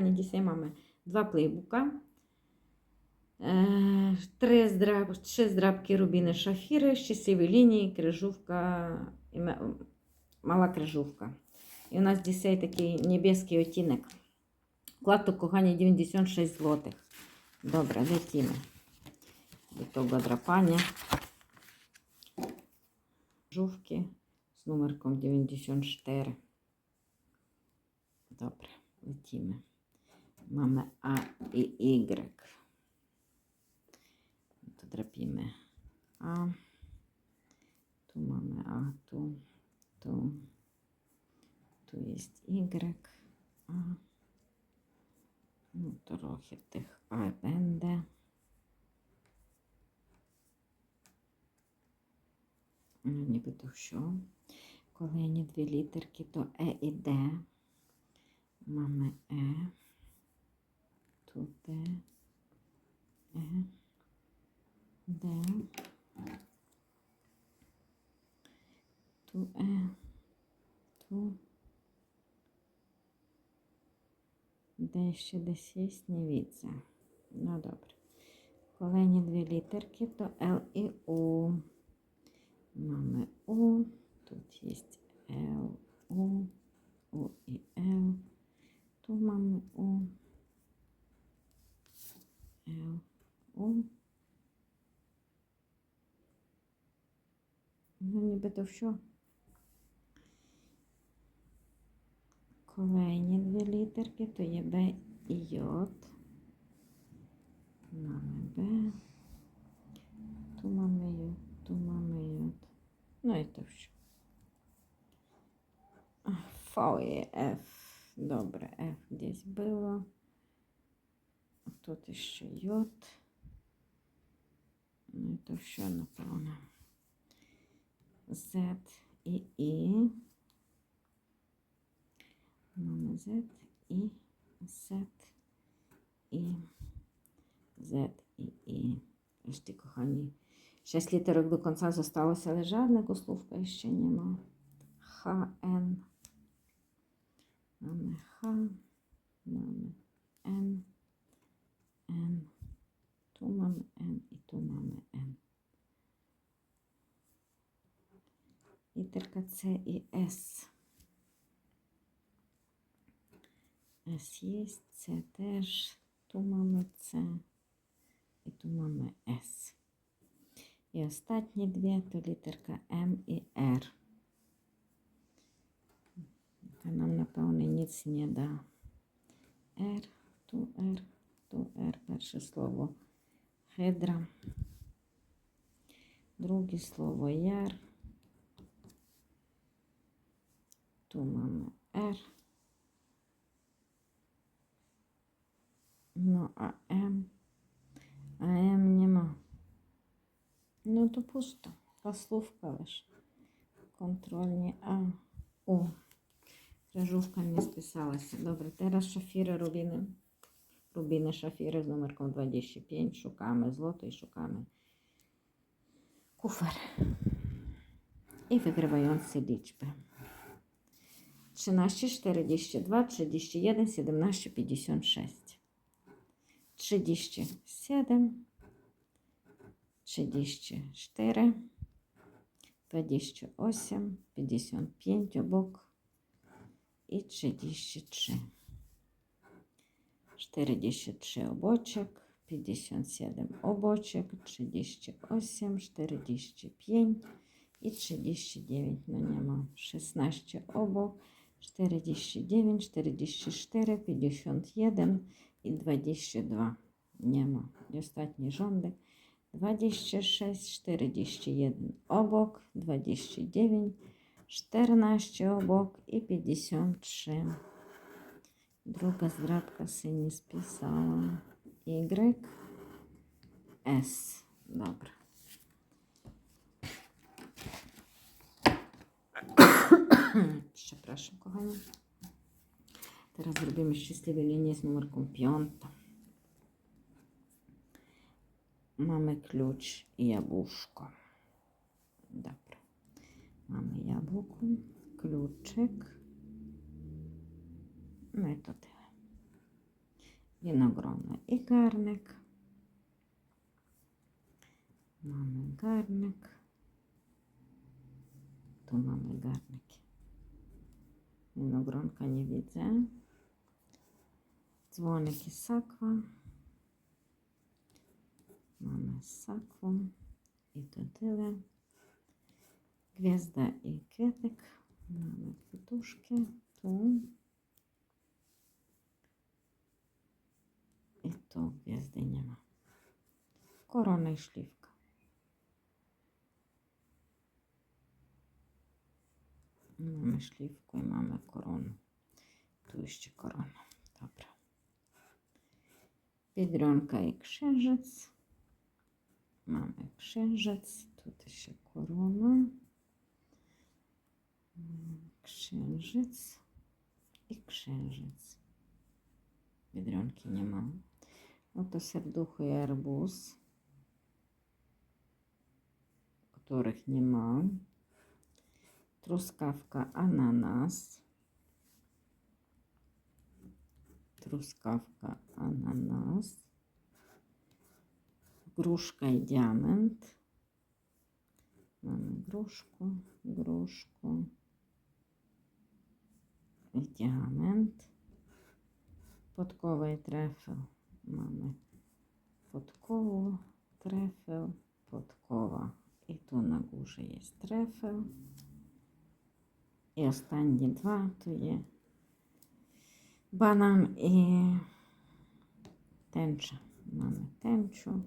Кохані дітей мами два плейбука. Е, Три здраб, шість здрабки рубіни шафіри, щасливі лінії, ме- мала крижувка. І у нас дітей такий небеський оттінок. Вклад кохані 96 злотих. Добре, летімо. До того драпання. Жувки з номерком 94. Добре, летімо. Mamy A i Y. To drapimy A. Tu mamy A, tu, tu. Tu jest Y. A. Ну, трохи тих А буде. Ну, нібито що. Коли є дві літерки, то Е і Д. Mamy E. D. E. D. Tu E. Tu. Де ще десь є, widzę. Ну, добре. Коли є дві літерки, то Л і У. Mamy U. Тут є L, U. U і L. Tu mamy U. U. Ну, нібито що? Kolejні дві літерки, то є Б і J. Mamy Б. Tu mamy J, tu mamy J. Ну і то що? V і F. Добре, F десь було. Тут ще J. Ну то що, напевно. Z і І. Mamy Z і Z і Z і І. Ешті, кохані. Шість літерок до кінця залишилося, але жодного словка ще нема. Х, Н. Mamy Х, mamy Н, Н. Tu mamy Н і tu mamy Н. Літерка С і С. С є, С теж. Ту mamy С і ту mamy С. І останні дві то літерка М і Р. Та нам, напевне, ніц не да. Р, ту Р, ту Р. Перше слово хедра. Друге слово яр. Ту mamy Р. Ну, а М. А М нема. Ну, то пусто. Пословка лиш. Контрольні А. О. Крижовка не списалася. Добре, teraz шафіри рубіни. Рубіни шафіри з номерком 25. Шукаємо злото і шукаємо куфер. І виграваються лічби. 13, 42, 31, 17, 56. 37, 34, 28, 55 обок і 33. 43 обочок, 57 обочок, 38, 45 і 39 ну нема. 16 обок, 49, 44, 51 і 22 нема. І останній жондик. 26, 41 обок, 29, 14 обок і 53. Druga zwrotka się nie spisała. Y, S. Dobra. Przepraszam, kochani. Teraz zrobimy szczęśliwe linie z numerką piątą. Mamy klucz i jabłuszko. Dobra. Mamy jabłko, kluczyk. No i to tyle. Winogrona i garnek. Mamy garnek. Tu mamy garnek Winogronka nie widzę. Dzwonek i sakwa. Mamy sakwą. I to tyle. Gwiazda i kwiatek. Mamy kwiatuszki. Tu. I tu gwiazdy nie ma. Korona i szlifka. Mamy szlifku i mamy koronę. Tu jeszcze korona. Dobra. Biedronka i księżyc. Mamy księżyc. Tutaj się korona. Księżyc i księżyc. Biedronki nie mam. Это сердуха и арбуз, которых нема. Трускавка ананас. Трускавка ананас. Грушка и диамант. Маме грушку, грушку. и діамент, подковий трефел. Mamy podkowę, trefel, podkowa. I tu na górze jest trefel. І останні два то є банан і тенча. Mamy тенчу,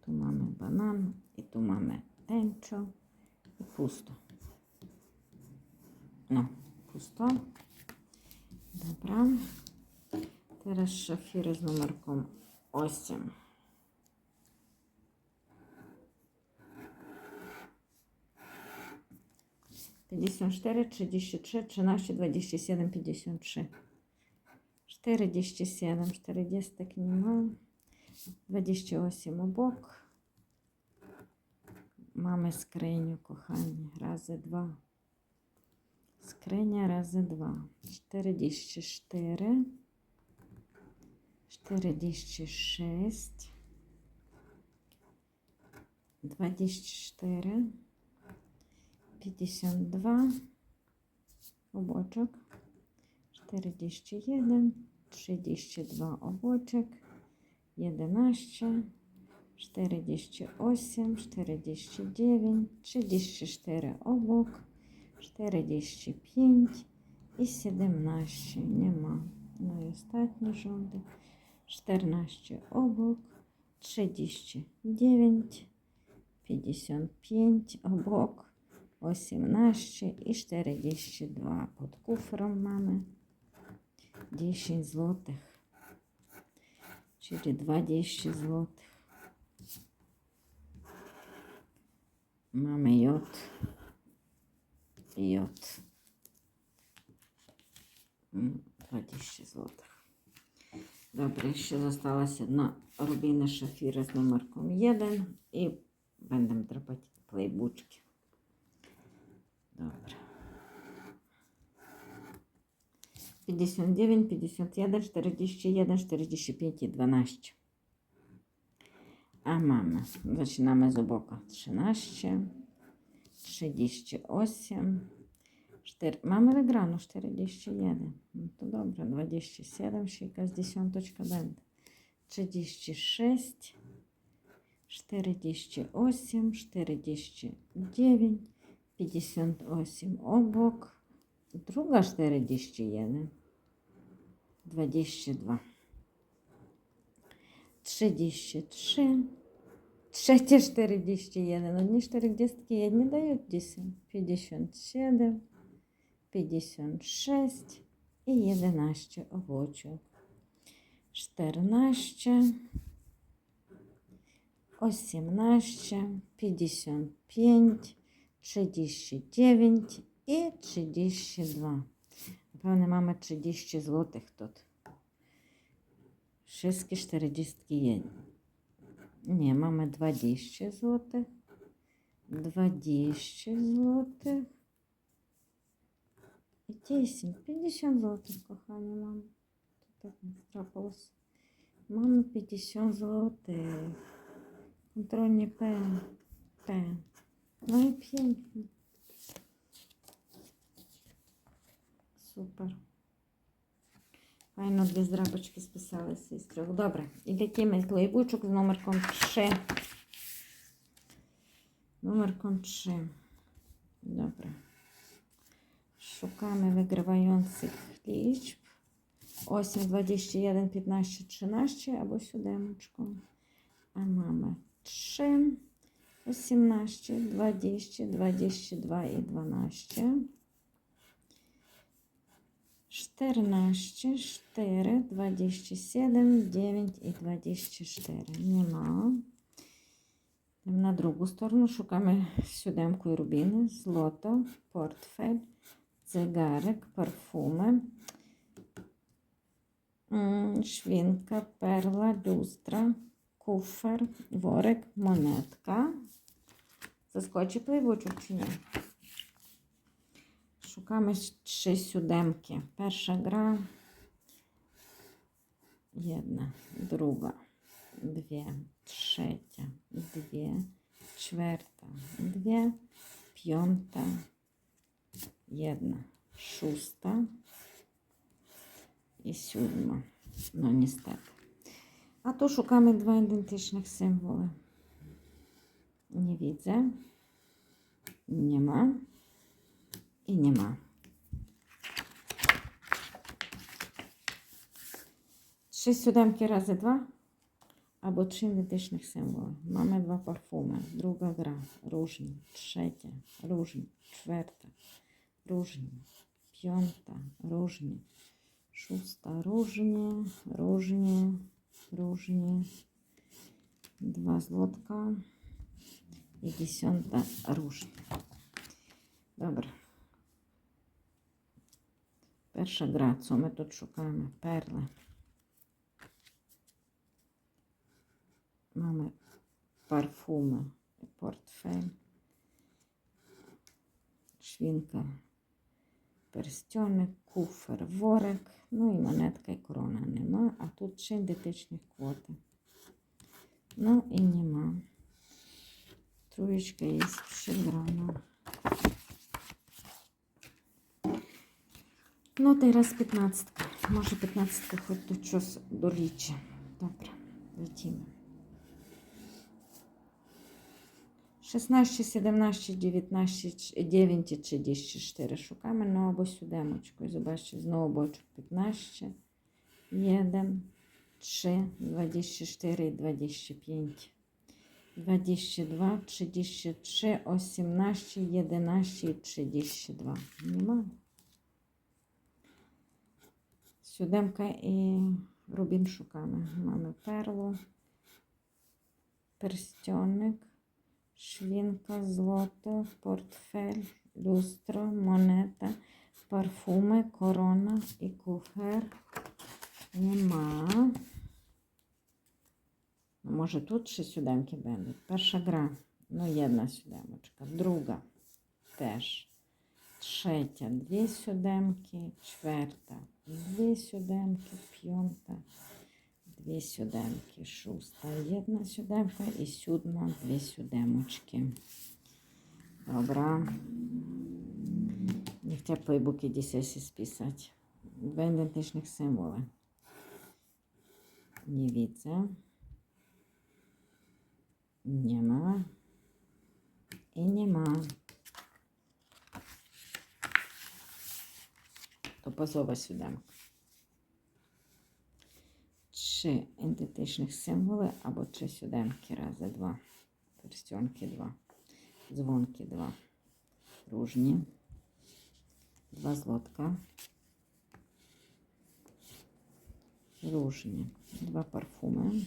tu mamy банан, і tu mamy тенчу, і пусто. Ну, пусто. Dobra. Teraz szafiry z numerką 8. Pięćdziesiąt cztery, trzydzieści trzy, trzynaście, dwadzieścia siedem, pięćdziesiąt trzy. Czterdzieści siedem, czterdziestek nie ma. Dwadzieścia osiem obok. Mamy скриню, kochani. Razy dwa. Скриня razy dwa. Czterdzieści cztery. 46 24 52 obłoczek 41 32 obłoczek 11 48 49 34 obok 45 i 17 nie ma. No i ostatni rządek 14 obok, 39, 55 obok, 18 i 42 pod kufrą mamy 10 złotych, czyli 20 złotych. Mamy J. J. Mm, 20 złotych. Добре, ще залишилася одна рубіна шафіра з номерком 1 і будемо драпати плейбучки. Добре. 59, 51, 41, 45 i 12. A mamy, zaczynamy z oboka 13, 38, 4, mamy wygraną 41. No to dobra, 27, ще якась десяточка буде. 36, 48, 49, 58 obok, druga 41, 22, 33, trzecie 41, одні 40 jedni dają 10, 57, 56 і 11 овочок. 14, 18, 55, 39 і 32. Напевне, mamy 30 złotych тут. Wszystkie 40 є. Ні, mamy 20 złotych. 20 złotych. 10, 50 злотих, кохані мам. так не трапилось. Мама 50 золотих. Контрольні П. П. Ну і п'єнтно. Супер. Файно дві зрабочки списалися із трьох. Добре. І такий клейбучок з номерком 3. Номерком 3. Добре. Szukamy wygrywających liczb. 8, 21, 15, 13 albo siódemeczką. A mamy 3, 18, 20, 22 i 12. 14, 4, 27, 9 i 24. Nie ma. На другу сторону шукаємо сюдемку і рубіни, злото, портфель, цигарик, парфуми, швінка, перла, люстра, куфер, ворик, монетка. Заскочить плейбучок чи ні? Шукаємо ще сюдемки. Перша гра. Jedna, druga, dwie, trzecia, dwie, czwarta, dwie, piąta, jedna, szósta і сьома. Ну, niestety. A tu szukamy dwa identycznych symboły. Nie widzę. Nie ma. I nie ma. Trzy siódemki razy dwa. Albo trzy identycznych symboły. Mamy dwa parfumy. Druga gra. Różni. Trzecia. Różni. Czwarta. Różni. Piąta. Różni. Szósta. Różnie. Różnie. Różnie. Dwa złotka. I dziesiąta. Różnie. Добре. Перша гра, що ми тут шукаємо? Перли. Mamy парфуми, портфель, швінка, перстьоник, куфер, ворик, ну і монетка і корона нема, а тут ще ідентичні квоти. Ну і нема. Троєчка є ще грана. Ну, та й раз 15. Може 15 хоч тут щось доліче. Добре, летімо. 16, 17, 19, 9 і 34 шукаємо на обо сюдемочку. Zobaczcie, знову бочок 15, 1, 3, 24 і 25. 22, 33, 18, 11 і 32. Нема. Сюдемка і рубін шукаємо. Mamy перлу, перстьоник, швінка, злото, портфель, люстро, монета, парфуми, корона і куфер. Нема. Ну, Може тут ще сюдемки будуть. Перша гра. Ну, jedna сюдемочка. Друга теж. Третя дві сюдемки. Четверта дві сюдемки. П'ята дві сюдемки. Шоста jedna сюдемка. І сьома дві сюдемочки. Dobra. Nie chcę playbuki dzisiaj się spisać. Dwa identycznych symbole. Nie widzę. Nie ma. I nie ma. To pasowa siódemka. Trzy identycznych symbole albo trzy siódemki razy dwa. Pierścionki dwa. Dzwonki dwa. Różnie. Dwa złotka. Różnie. Dwa parfumy.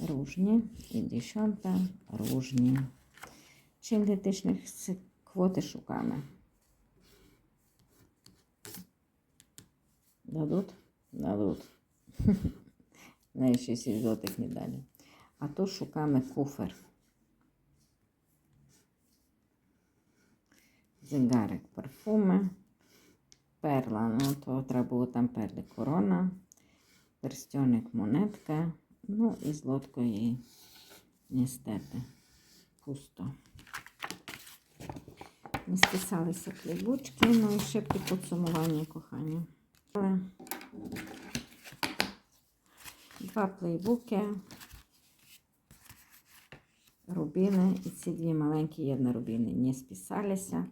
Różnie. І десята różnie. Чи ідентичних квоти шукаємо? Дадуть? Дадуть. Навіть 6 злотих не дали. А то шукаємо куфер. Зигарик, парфуми. Перла, ну то треба було там перли. Корона, перстьоник монетка. Ну і злотко і нестете. Пусто. Не списалися клейбучки, ну і шибки підсумування кохання. Але Два плейбуки, рубини і ці дві маленькі єднорубини не списалися,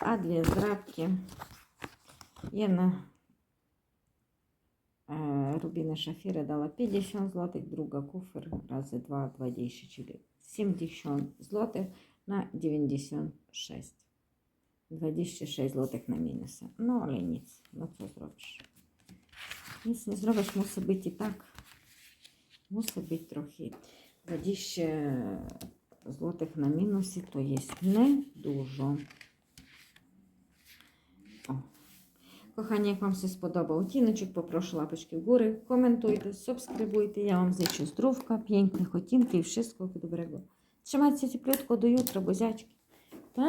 а дві Jedna e, rubina szafira dała 50 zł, druga kufer razy 2, 20, czyli 70 zł na 96. 26 zł na minusy. No ale nic, no co zrobisz? Nic nie zrobisz, musi być i tak. Musi być trochę. 20 zł na minusy to jest nie dużo. O. Кохання, як вам все сподобав оттіночок, попрошу лапочки вгоры, коментуйте, субскрибуйте. Я вам зичу здоровка, п'єньких оттінків, wszystko доброго. Trzymajcie cieplutko do jutra, бузячки. Па!